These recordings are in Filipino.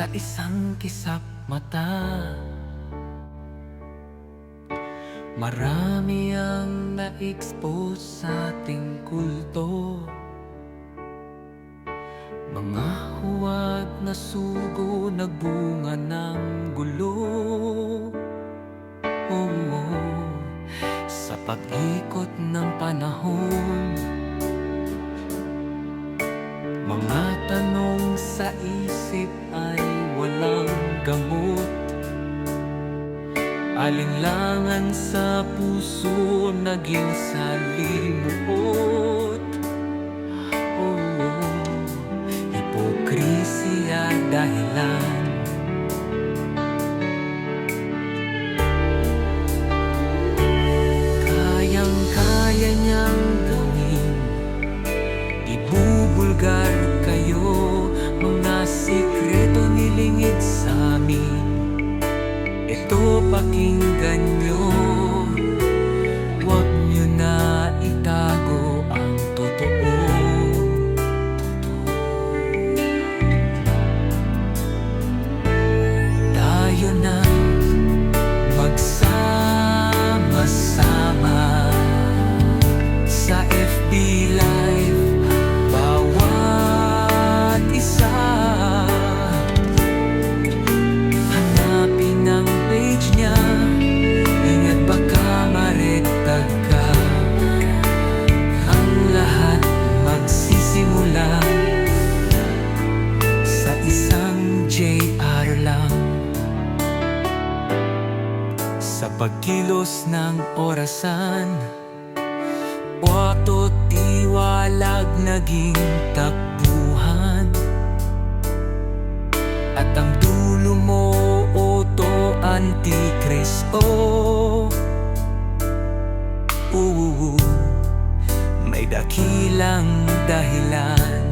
sa isang kisap mata. Marami ang na-expose sa ating kulto. Mga huwad na sugo nagbunga ng gulo. Oo, sa pag-ikot ng panahon. Mga tanong sa isip ay gamot. Alinlangan sa puso naging salimuot Oo, hipokrisya dahilan pagkilos ng orasan. Wato tiwalag naging takbuhan. At ang dulo mo oto antikristo. Oo, may dakilang dahilan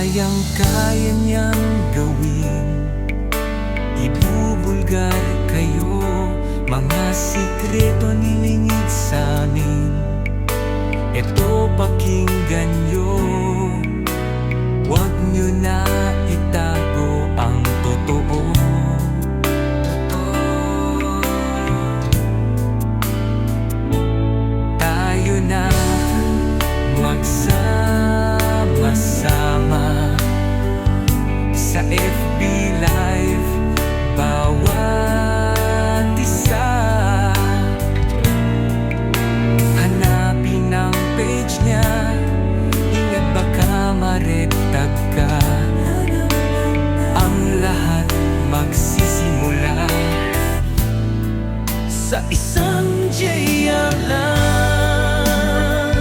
Kayang-kaya niyang gawin. Ibubulgar kayo Mga sikreto nilingid sa amin. Ito pakinggan nyo Huwag nyo na itago Sa isang JR lang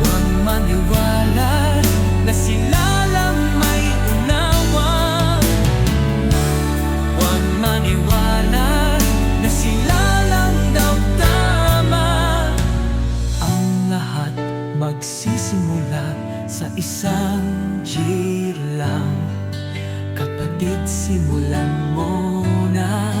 Huwag maniwala na sila lang may unawa. Huwag maniwala na sila nagsimula sa isang cheer lang. Kapatid, simulan mo na.